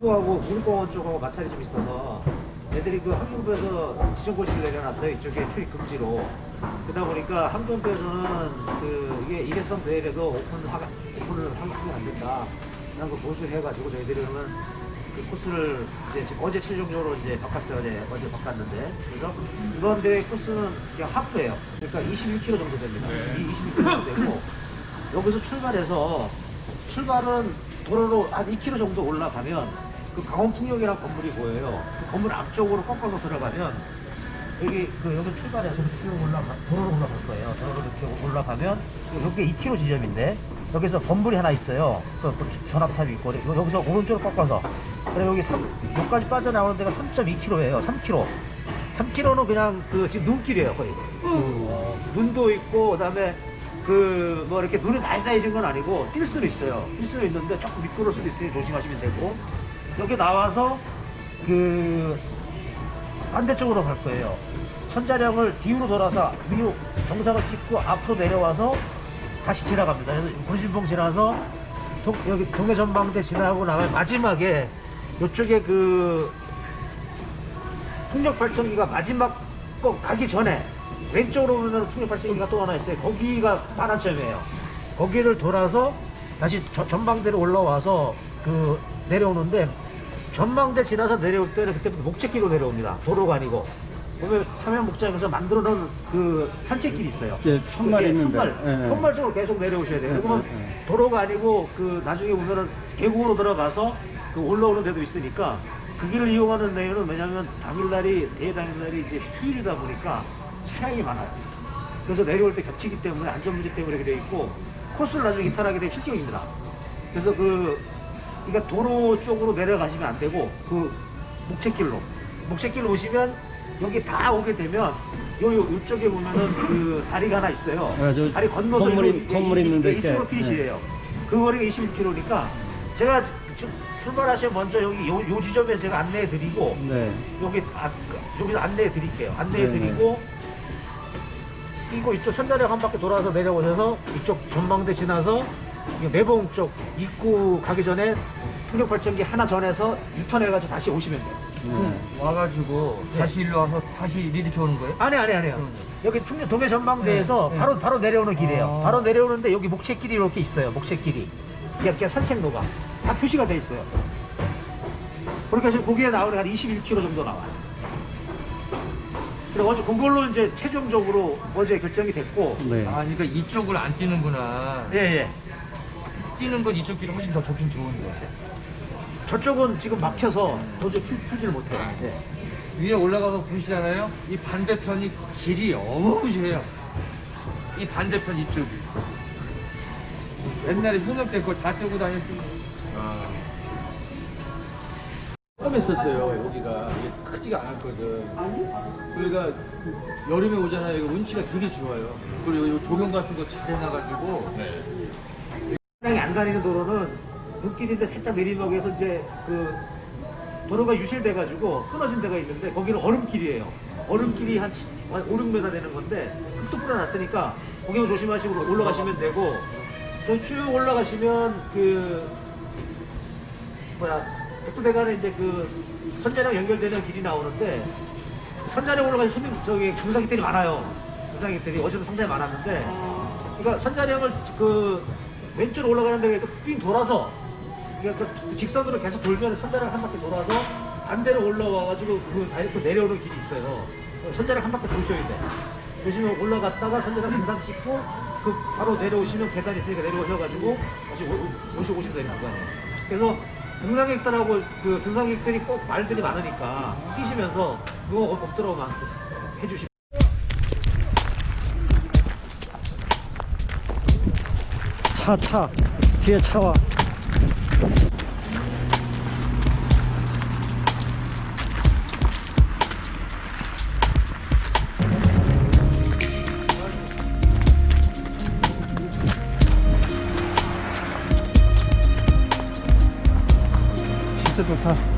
하고 국립공원 쪽하고 마찰이 좀 있어서 애들이 그 항공부에서 지정고시를 내려놨어요. 이쪽에 출입 금지로. 그러다 보니까 항공부에서는 그 이게 일회성 대회라도 오픈 하, 오픈을 하면 안 된다. 라는 걸 보수를 해가지고 저희들이 그러면 그 코스를 이제 어제 최종적으로 이제 바꿨어요. 어제, 어제 바꿨는데. 그래서 이번 대회 코스는 그냥 하프예요. 그러니까 21km 정도 됩니다. 이 21km 정도 되고 여기서 출발해서 출발은 도로로 한 2km 정도 올라가면 그 강원풍역이라는 건물이 보여요. 그 건물 앞쪽으로 꺾어서 들어가면 여기 그 여기 출발해서 쭉 올라가 도로로 올라갈 거예요. 도로로 이렇게 올라가면 여기 2km 지점인데 여기서 건물이 하나 있어요. 그, 그 전압탑이 있고 여- 여기서 오른쪽으로 꺾어서 그래 여기 3 여기까지 빠져나오는 데가 3.2km예요. 3km. 3km는 그냥 그 지금 눈길이에요 거의. 어, 눈도 있고 그다음에 그 뭐 이렇게 눈이 많이 쌓여진 건 아니고 뛸 수는 있어요. 뛸 수는 있는데 조금 미끄러울 수도 있으니 조심하시면 되고 여기 나와서 그 반대쪽으로 갈 거예요. 천자령을 뒤로 돌아서 위로 정상을 찍고 앞으로 내려와서 다시 지나갑니다. 그래서 본신봉 지나서 동, 여기 동해전망대 지나고 나면 마지막에 이쪽에 그 풍력 발전기가 마지막 거 가기 전에 왼쪽으로 보면 풍력 발전기가 또 하나 있어요. 거기가 반환점이에요. 거기를 돌아서 다시 저- 전망대로 올라와서 그 내려오는데 전망대 지나서 내려올 때는 그때부터 목적기로 내려옵니다. 도로가 아니고. 보면 삼양 목장에서 만들어 놓은 그 산책길이 있어요. 예, 편말 그게 있는데. 편말, 예, 예. 편말 쪽으로 계속 내려오셔야 돼요. 예, 그러면 예, 예. 도로가 아니고 그 나중에 보면은 계곡으로 들어가서 그 올라오는 데도 있으니까 그 길을 이용하는 데에는 왜냐하면 당일날이 대회 당일날이 이제 휴일이다 보니까 차량이 많아요. 그래서 내려올 때 겹치기 때문에 안전 문제 때문에 돼 있고 코스를 나중에 이탈하게 되면 실격입니다. 그래서 그 그러니까 도로 쪽으로 내려가시면 안 되고 그 목책길로 목책길로 오시면 여기 다 오게 되면 요, 요 이쪽에 보면은 그 다리가 하나 있어요. 아, 저 다리 건너서 건물 이- 이거- 건물이 있는데 이쪽으로 이렇게. 피니시예요. 그 거리가 21km니까 제가 주- 출발하시면 먼저 여기 요, 요 지점에 제가 안내해 드리고 네. 여기 아, 여기서 안내해 드릴게요. 안내해 네네. 드리고 그리고 이쪽 선자령 한 바퀴 돌아서 내려오셔서 이쪽 전망대 지나서 이 내봉 쪽 입구 가기 전에 풍력 발전기 하나 전에서 유턴해가지고 다시 오시면 돼요. 네. 와가지고 네. 다시 일로 와서 다시 이렇게 오는 거예요? 아니 아니 아니요. 그럼요. 여기 풍력 동해 전망대에서 네, 네. 바로 바로 내려오는 길이에요. 아. 바로 내려오는데 여기 목책길이 이렇게 있어요. 목책길이 이렇게 산책로가 다 표시가 돼 있어요. 그러니까 지금 거기에 나오는 한 21km 정도 나와요. 그리고 어제 그걸로 이제 최종적으로 어제 결정이 됐고 네. 아, 그러니까 이쪽을 안 뛰는구나. 예, 예. 뛰는 건 이쪽 길이 훨씬 더 좋긴 좋은데. 저쪽은 지금 막혀서 도저히 풀, 풀지를 못해요. 예. 위에 올라가서 보시잖아요. 이 반대편이 길이 어마무시해요. 이 반대편 이쪽이. 옛날에 현역 때 그걸 다 뜨고 다녔으면. 아. 처음 했었어요, 여기가. 이게 크지가 않았거든. 그러니까 여름에 오잖아요. 이거 운치가 되게 좋아요. 그리고 이 조명 같은 거 잘 해놔가지고. 차량이 안 다니는 도로는 눈길인데 살짝 내리막에서 이제 그 도로가 유실돼가지고 끊어진 데가 있는데 거기는 얼음길이에요. 얼음길이 한 5, 6m 되는 건데 흙도 뿌려놨으니까 거기 조심하시고 올라가시면 되고 저쭉 올라가시면 그 뭐야 백두대간에 이제 그 선자령 연결되는 길이 나오는데 선자령 올라가서 손님 저기 등산객들이 많아요. 등산객들이 어제도 상당히 많았는데 그러니까 선자령을 그 왼쪽으로 올라가는 데가 삥 돌아서 그러니까 그 직선으로 계속 돌면 선자령 한 바퀴 돌아서 반대로 올라와가지고 그 다이렉트 내려오는 길이 있어요. 선자령 한 바퀴 도셔야 돼. 보시면 올라갔다가 선자령 등산 씻고 그 바로 내려오시면 계단 있으니까 내려오셔가지고 다시 오- 오시 오시면 되는 거예요. 그래서 등산객들하고 그 등산객들이 꼭 말들이 많으니까 뛰시면서 그거 없더라고만 해주시면. 차, 차. 뒤에 차와. 진짜 좋다.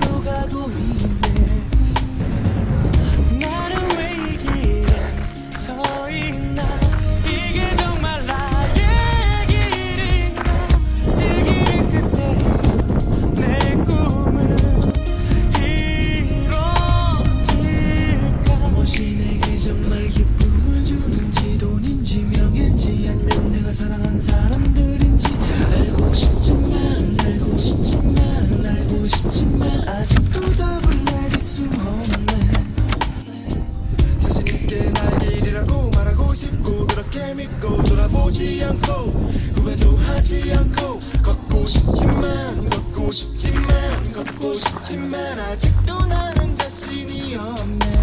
믿고 돌아보지 않고 후회도 하지 않고 걷고 싶지만 걷고 싶지만 걷고 싶지만 아직도 나는 자신이 없네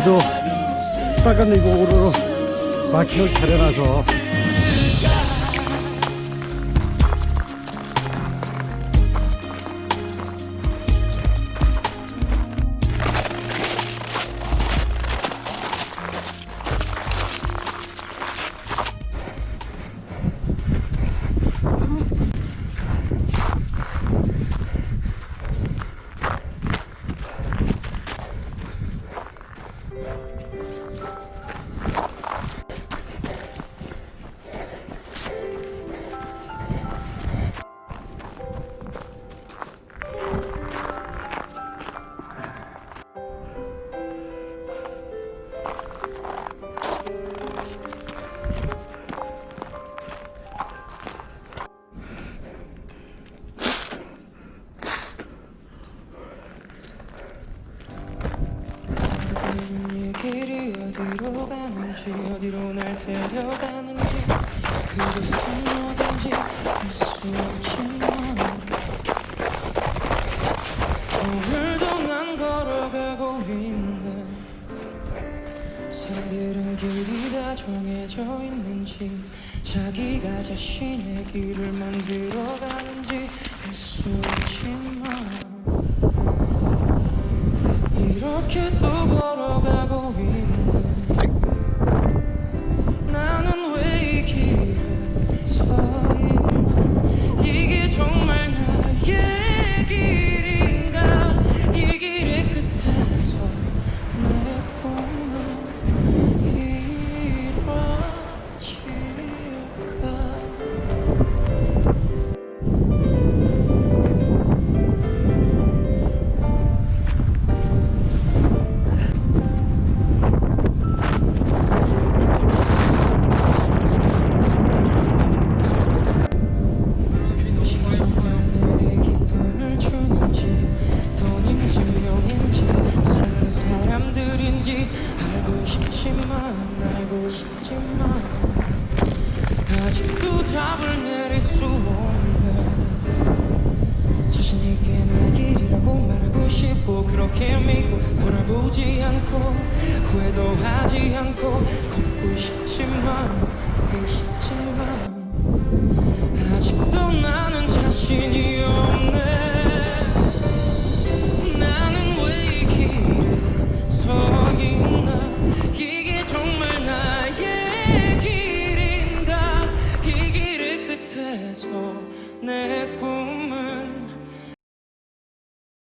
그래도 빨간 이곡으로 마킹을 차려놔서 길이 어디로 가는지 어디로 날 데려가는지 그곳은 어딘지 알 수 없지만 오늘도 난 걸어가고 있네 사람들은 길이 다 정해져 있는지 자기가 자신의 길을 만들어 가는지 알 수 없지만 이렇게 또 걸어가고 있 싶지만 아직도 답을 내릴 수 없네. 자신 있게 나 길이라고 말하고 싶고 그렇게 믿고 돌아보지 않고 후회도 하지 않고 걷고 싶지만 걷고 싶지만